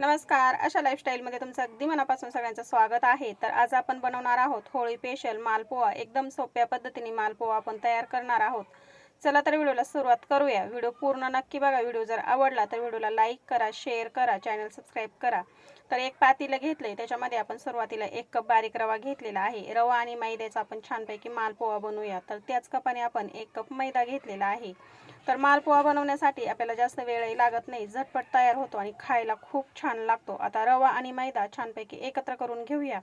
नमस्कार. अशा लाईफस्टाईलमध्ये तुमचं अगदी मनापासून सगळ्यांचं स्वागत आहे. तर आज आपण बनवणार आहोत होळी स्पेशल मालपोहा. एकदम सोप्या पद्धतीने मालपोहा आपण तयार करणार आहोत. चला तर व्हिडिओला सुरुवात करूया. व्हिडिओ पूर्ण नक्की बघा. व्हिडिओ जर आवडला तर व्हिडिओला लाईक करा शेअर करा चॅनल सबस्क्राईब करा. तर एक पातीला घेतलंय. त्याच्यामध्ये आपण सुरुवातीला एक कप बारीक रवा घेतलेला आहे. रवा आणि मैद्याचा आपण छानपैकी मालपोहा बनवूया. तर त्याच कपाने आपण एक कप मैदा घेतलेला आहे. तर मालपोहा बनवण्यासाठी आपल्याला जास्त वेळही लागत नाही. झटपट तयार होतो आणि खायला खूप छान लागतो. आता रवा आणि मैदा छानपैकी एकत्र करून घेऊया.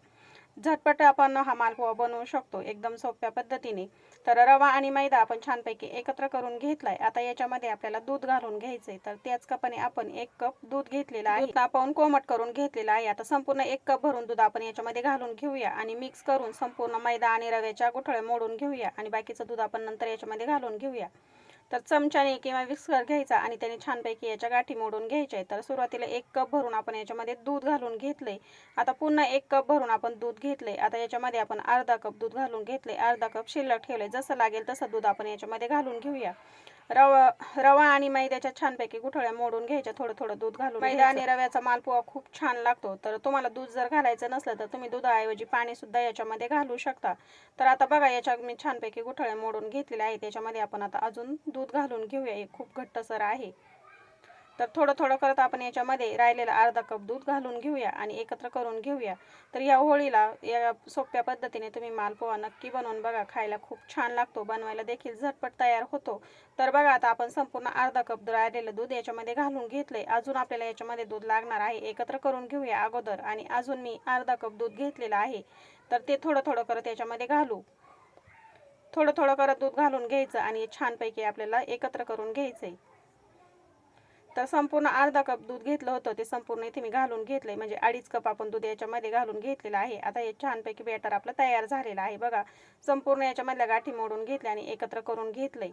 झटपट आपण हा मालपोहा बनवू शकतो. एकदम सोप्या पद्धतीने. तर रवा आणि मैदा आपण छानपैकी एकत्र करून घेतलाय. आता याच्यामध्ये आपल्याला दूध घालून घ्यायचंय. तर त्याच कपाने आपण एक कप दूध घेतलेलं आहे. तापवून कोमट करून घेतलेलं आहे. आता संपूर्ण एक कप भरून दूध आपण याच्यामध्ये घालून घेऊया आणि मिक्स करून संपूर्ण मैदा आणि रव्याच्या गुठळ्या मोडून घेऊया. आणि बाकीचं दूध आपण नंतर याच्यामध्ये घालून घेऊया. तर चमच्याने किंवा विस्कर घ्यायचा आणि त्याने छानपैकी याच्या गाठी मोडून घ्यायच्या तर सुरुवातीला एक कप भरून आपण याच्यामध्ये दूध घालून घेतले. आता पुन्हा एक कप भरून आपण दूध घेतलंय आता याच्यामध्ये आपण अर्धा कप दूध घालून घेतले. अर्धा कप शिल्लक ठेवले जसं लागेल तसं दूध आपण याच्यामध्ये घालून घेऊया. रवा रवा आणि मैद्याच्या छानपैकी गुठळ्या मोडून घ्यायच्या. थोडं थोडं दूध घालून मैदा आणि रव्याचा मालपोहा खूप छान लागतो. तर तुम्हाला दूध जर घालायचं नसलं तर तुम्ही दुधाऐवजी पाणी सुद्धा याच्यामध्ये घालू शकता. तर आता बघा याच्या मी छानपैकी गुठळ्या मोडून घेतलेल्या आहे त्याच्यामध्ये आपण आता अजून दूध घालून घेऊया. हे खूप घट्टसर आहे. तर थोडं थोडं करत आपण याच्यामध्ये राहिलेला अर्धा कप दूध घालून घेऊया आणि एकत्र करून घेऊया. तर या होळीला या सोप्या पद्धतीने तुम्ही मालपोहा नक्की बनवून बघा. खायला खूप छान लागतो बनवायला देखील झटपट तयार होतो. तर बघा आता आपण संपूर्ण अर्धा कप राहिलेलं दूध याच्यामध्ये घालून घेतलंय. अजून आपल्याला याच्यामध्ये दूध लागणार आहे एकत्र करून घेऊया अगोदर. आणि अजून मी अर्धा कप दूध घेतलेलं आहे. तर ते थोडं थोडं करत याच्यामध्ये घालू. थोडं थोडं करत दूध घालून घ्यायचं आणि छानपैकी आपल्याला एकत्र करून घ्यायचंय. तर संपूर्ण अर्धा कप दूध घेतलं होतं. ते संपूर्ण इथे मी घालून घेतलंय. म्हणजे अडीच कप आपण दूध याच्यामध्ये घालून घेतलेलं आहे. आता हे छानपैकी बॅटर आपलं तयार झालेलं आहे. बघा संपूर्ण याच्यामधल्या गाठी मोडून घेतल्या आणि एकत्र करून घेतलंय.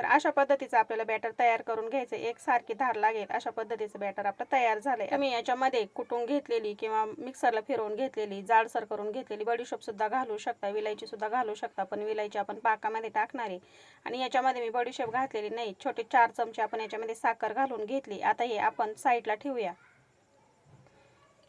तर अशा पद्धतीचं आपल्याला बॅटर तयार करून घ्यायचं. एक सारखी धार लागेल अशा पद्धतीचं बॅटर आपलं तयार झालंय. तुम्ही याच्यामध्ये कुटून घेतलेली किंवा मिक्सरला फिरवून घेतलेली जाडसर करून घेतलेली बडीशोप सुद्धा घालू शकता विलायची सुद्धा घालू शकता. पण विलायची आपण पाकामध्ये टाकणार. आहे आणि याच्यामध्ये मी बडीशोप घातलेली नाही. छोटे चार चमचे आपण याच्यामध्ये साखर घालून घेतली. आता हे आपण साईडला ठेवूया.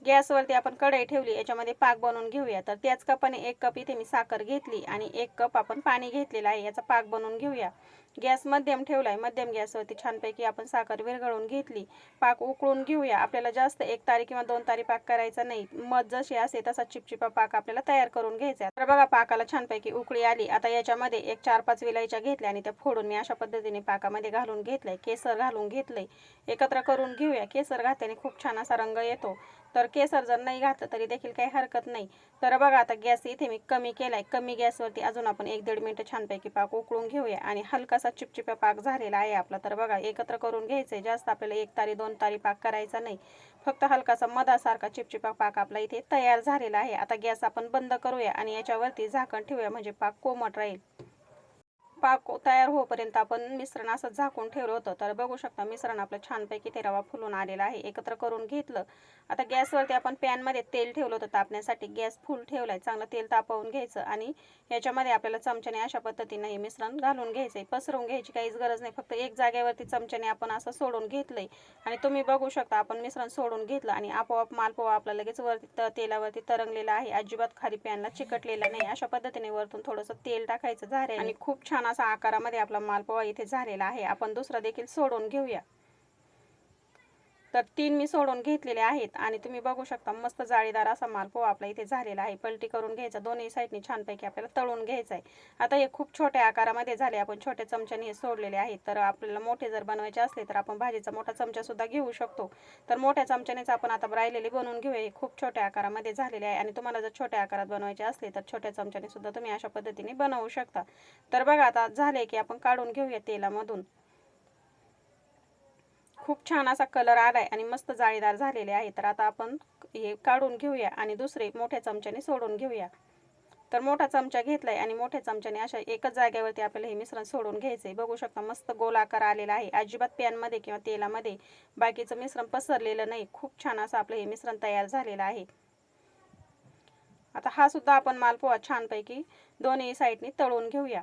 गॅसवरती आपण कढई ठेवली. याच्यामध्ये पाक बनवून घेऊया. तर त्याच कपाने एक कप इथे मी साखर घेतली आणि एक कप आपण पाणी घेतलेलं आहे. याचा पाक बनवून घेऊया. गॅस मध्यम ठेवलाय. मध्यम गॅसवरती छानपैकी आपण साखर विरघळून घेतली. पाक उकळून घेऊया. आपल्याला जास्त एक तारी किंवा दोन तारी पाक करायचा नाही. मध जशी असे तसा चिपचिपा पाक आपल्याला तयार करून घ्यायचा तर बघा पाकाला छानपैकी उकळी आली. आता याच्यामध्ये एक चार पाच विलायच्या घेतल्या आणि त्या फोडून मी अशा पद्धतीने पाकामध्ये घालून घेतलंय. केसर घालून घेतलंय. एकत्र करून घेऊया. केसर घातल्याने खूप छान असा रंग येतो. तर केसर जर नाही घातलं तरी देखील काही हरकत नाही. तर बघा आता गॅस इथे मी कमी केलाय. कमी गॅसवरती अजून आपण एक दीड मिनिटं छानपैकी पाक उकळून घेऊया आणि असा चिपचिपा पाक झालेला आहे आपला. तर बघा एकत्र करून घ्यायचंय. जास्त आपल्याला एक तारी दोन तारी पाक करायचा नाही. फक्त हलकासा मधासारखा चिपचिपा पाक आपला इथे तयार झालेला आहे. आता गॅस आपण बंद करूया आणि याच्यावरती झाकण ठेवूया. म्हणजे पाक कोमट राहील. पाक तयार होईपर्यंत आपण मिश्रण असं झाकून ठेवलं होतं. तर बघू शकता मिश्रण आपलं छानपैकी ते रवा फुलून आलेला आहे. एकत्र करून घेतलं. आता गॅसवरती आपण पॅनमध्ये तेल ठेवलं होतं तापण्यासाठी. गॅस फुल ठेवला आहे चांगलं तेल तापवून घ्यायचं आणि याच्यामध्ये आपल्याला चमच्याने अशा पद्धतीने हे मिश्रण घालून घ्यायचं आहे पसरवून घ्यायची काहीच गरज नाही. फक्त एक जागेवरती चमच्याने आपण असं सोडून घेतलंय. आणि तुम्ही बघू शकता आपण मिश्रण सोडून घेतलं आणि आपोआप मालपोवा आपला लगेच वरती तेलावरती तरंगलेला आहे. अजिबात खाली पॅनला चिकटलेला नाही. अशा पद्धतीने वरतून थोडंसं तेल टाकायचं झारे आणि खूप छान असा आकारामध्ये आपला मालपोवा इथे झालेला आहे. आपण दुसरा देखील सोडून घेऊया. तर तीन मी सोडून घेतलेले आहेत. आणि तुम्ही बघू शकता मस्त जाळीदार असा माल पोहा आपला इथे झालेला आहे. पलटी करून घ्यायचा दोन्ही साईडनी छानपैकी आपल्याला तळून घ्यायचा आहे. आता हे खूप छोट्या आकारामध्ये झाले आपण छोट्या चमच्याने हे सोडलेले आहेत. तर आपल्याला मोठे जर बनवायचे असले तर आपण भाजीचा मोठा चमचा सुद्धा घेऊ शकतो. तर मोठ्या चमच्यानेच आपण आता राहिलेली बनवून घेऊया हे खूप छोट्या आकारामध्ये झालेले आहे. आणि तुम्हाला जर छोट्या आकारात बनवायचे असले तर छोट्या चमच्याने सुद्धा तुम्ही अशा पद्धतीने बनवू शकता. तर बघा आता झाले की आपण काढून घेऊया तेलामधून. खूप छान असा कलर आलाय आणि मस्त जाळीदार झालेले आहे. तर आता आपण हे काढून घेऊया आणि दुसरे मोठ्या चमच्याने सोडून घेऊया. तर मोठा चमचा घेतलाय आणि मोठ्या चमच्याने अशा एकच जागेवरती आपल्याला हे मिश्रण सोडून घ्यायचंय. बघू शकता मस्त गोल आकार आलेला आहे. अजिबात पॅनमध्ये किंवा तेलामध्ये बाकीचं मिश्रण पसरलेलं नाही. खूप छान असं आपलं हे मिश्रण तयार झालेलं आहे. आता हा सुद्धा आपण मालपोहा छानपैकी दोन्ही साईडनी तळून घेऊया.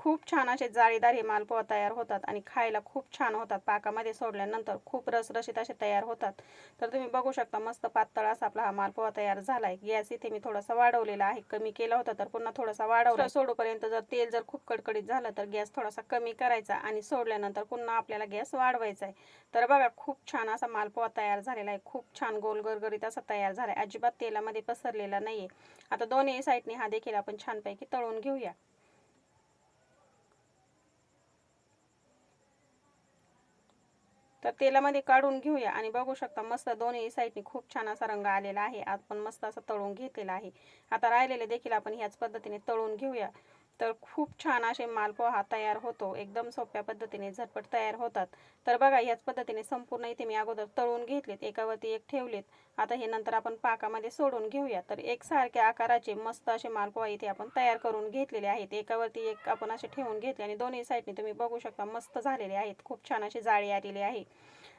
खूप छान असे जाळीदार हे मालपोहा तयार होतात आणि खायला खूप छान होतात. पाकामध्ये सोडल्यानंतर खूप रसरशीत असे तयार होतात. तर तुम्ही बघू शकता मस्त पातळ असा आपला हा मालपोहा तयार झाला आहे गॅस इथे मी थोडासा वाढवलेला आहे. कमी केला होता तर पुन्हा थोडासा वाढवला सोडूपर्यंत जर तेल जर खूप कडकडीत झालं तर गॅस थोडासा कमी करायचा आणि सोडल्यानंतर पुन्हा आपल्याला गॅस वाढवायचा आहे. तर बघा खूप छान असा मालपोहा तयार झालेला आहे. खूप छान गोल गरगरीत असा तयार झाला आहे अजिबात तेलामध्ये पसरलेला नाहीये. आता दोन्ही साईडने हा देखील आपण छानपैकी तळून घेऊया. तर तेलामध्ये काढून घेऊया आणि बघू शकता मस्त दोन्ही साईडने खूप छान असा रंग आलेला आहे. आपण मस्त असा तळून घेतलेला आहे. आता राहिलेले देखील आपण ह्याच पद्धतीने तळून घेऊया. तर खूप छान असे मालपोहा तयार होतो. एकदम सोप्या पद्धतीने झटपट तयार होतात. तर बघा ह्याच पद्धतीने संपूर्ण इथे मी अगोदर तळून घेतलेत. एकावरती एक ठेवलेत. आता हे नंतर आपण पाकामध्ये सोडून घेऊया. तर एकसारख्या आकाराचे मस्त असे मालपोहा इथे आपण तयार करून घेतलेले आहेत. एकावरती एक आपण असे ठेवून घेतले आणि दोन्ही साईडने तुम्ही बघू शकता मस्त झालेले आहेत. खूप छान अशी जाळी आलेली आहे.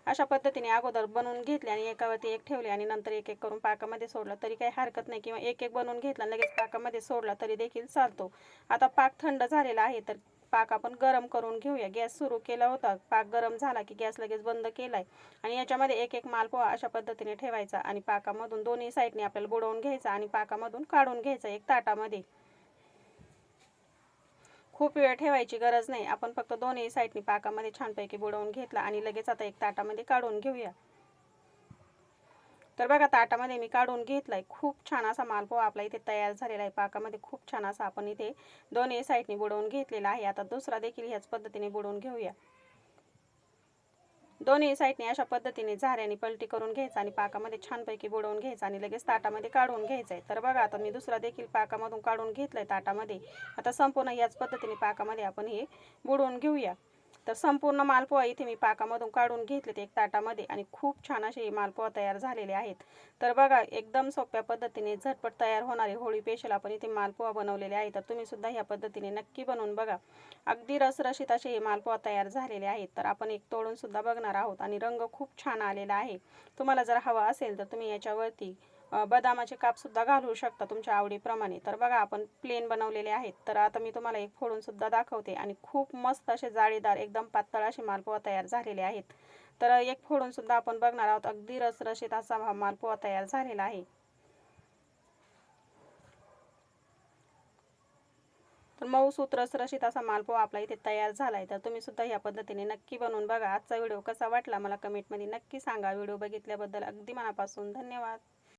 अशा पद्धतीने अगोदर बनवून घेतले आणि एकावरती एक ठेवले आणि नंतर एक एक करून पाकामध्ये सोडलं तरी काही हरकत नाही. किंवा एक एक बनवून घेतला लगेच पाकामध्ये सोडला तरी देखील चालतो. आता पाक थंड झालेला आहे तर पाक आपण गरम करून घेऊया. गॅस सुरू केला होता पाक गरम झाला की गॅस लगेच बंद केलाय. आणि याच्यामध्ये एक एक मालपोहा अशा पद्धतीने ठेवायचा आणि पाकामधून दोन्ही साईडने आपल्याला बुडवून घ्यायचा आणि पाकामधून काढून घ्यायचा एक ताटामध्ये. खूप वेळ ठेवायची गरज नाही. आपण फक्त दोन्ही साईडनी पाकामध्ये छानपैकी बुडवून घेतला आणि लगेच आता एक ताटामध्ये काढून घेऊया. तर बघा ताटामध्ये मी काढून घेतलाय. खूप छान असा मालपोहा आपला इथे तयार झालेला आहे. पाकामध्ये खूप छान असा आपण इथे दोन्ही साईडनी बुडवून घेतलेला आहे. आता दुसरा देखील ह्याच पद्धतीने बुडवून घेऊया. दोन्ही साईडने अशा पद्धतीने झाऱ्याने पलटी करून घ्यायचा आणि पाकामध्ये छानपैकी बुडवून घ्यायचा आणि लगेच ताटामध्ये काढून घ्यायचं आहे तर बघा आता मी दुसरा देखील पाकामधून काढून घेतलाय ताटामध्ये. आता संपूर्ण याच पद्धतीने पाकामध्ये आपण हे बुडवून घेऊया. तर संपूर्ण मालपोहा इथे मी पाकामधून काढून घेतलेत एक ताटामध्ये आणि खूप छान असे मालपोहा तयार झालेले आहेत. तर बघा एकदम सोप्या पद्धतीने झटपट तयार होणारे होळी पेशल आपण इथे मालपोहा बनवलेले आहे तर तुम्ही सुद्धा ह्या पद्धतीने नक्की बनवून बघा. अगदी रसरशीत असे हे मालपोहा तयार झालेले आहेत. तर आपण एक तोडून सुद्धा बघणार आहोत आणि रंग खूप छान आलेला आहे. तुम्हाला जर हवा असेल तर तुम्ही याच्यावरती बदामाचे कापसुद्धा घालू शकता तुमच्या आवडीप्रमाणे. तर बघा आपण प्लेन बनवलेले आहेत. तर आता मी तुम्हाला एक फोडूनसुद्धा दाखवते. आणि खूप मस्त असे जाळीदार एकदम पातळ असे मालपोहा तयार झालेले आहेत. तर एक फोडूनसुद्धा आपण बघणार आहोत. अगदी रसरशीत असा हा मालपोहा तयार झालेला आहे. तर मऊसूत रसरशीत असा मालपोहा आपला इथे तयार झाला आहे तर तुम्ही सुद्धा ह्या पद्धतीने नक्की बनवून बघा. आजचा व्हिडिओ कसा वाटला मला कमेंटमध्ये नक्की सांगा. व्हिडिओ बघितल्याबद्दल अगदी मनापासून धन्यवाद.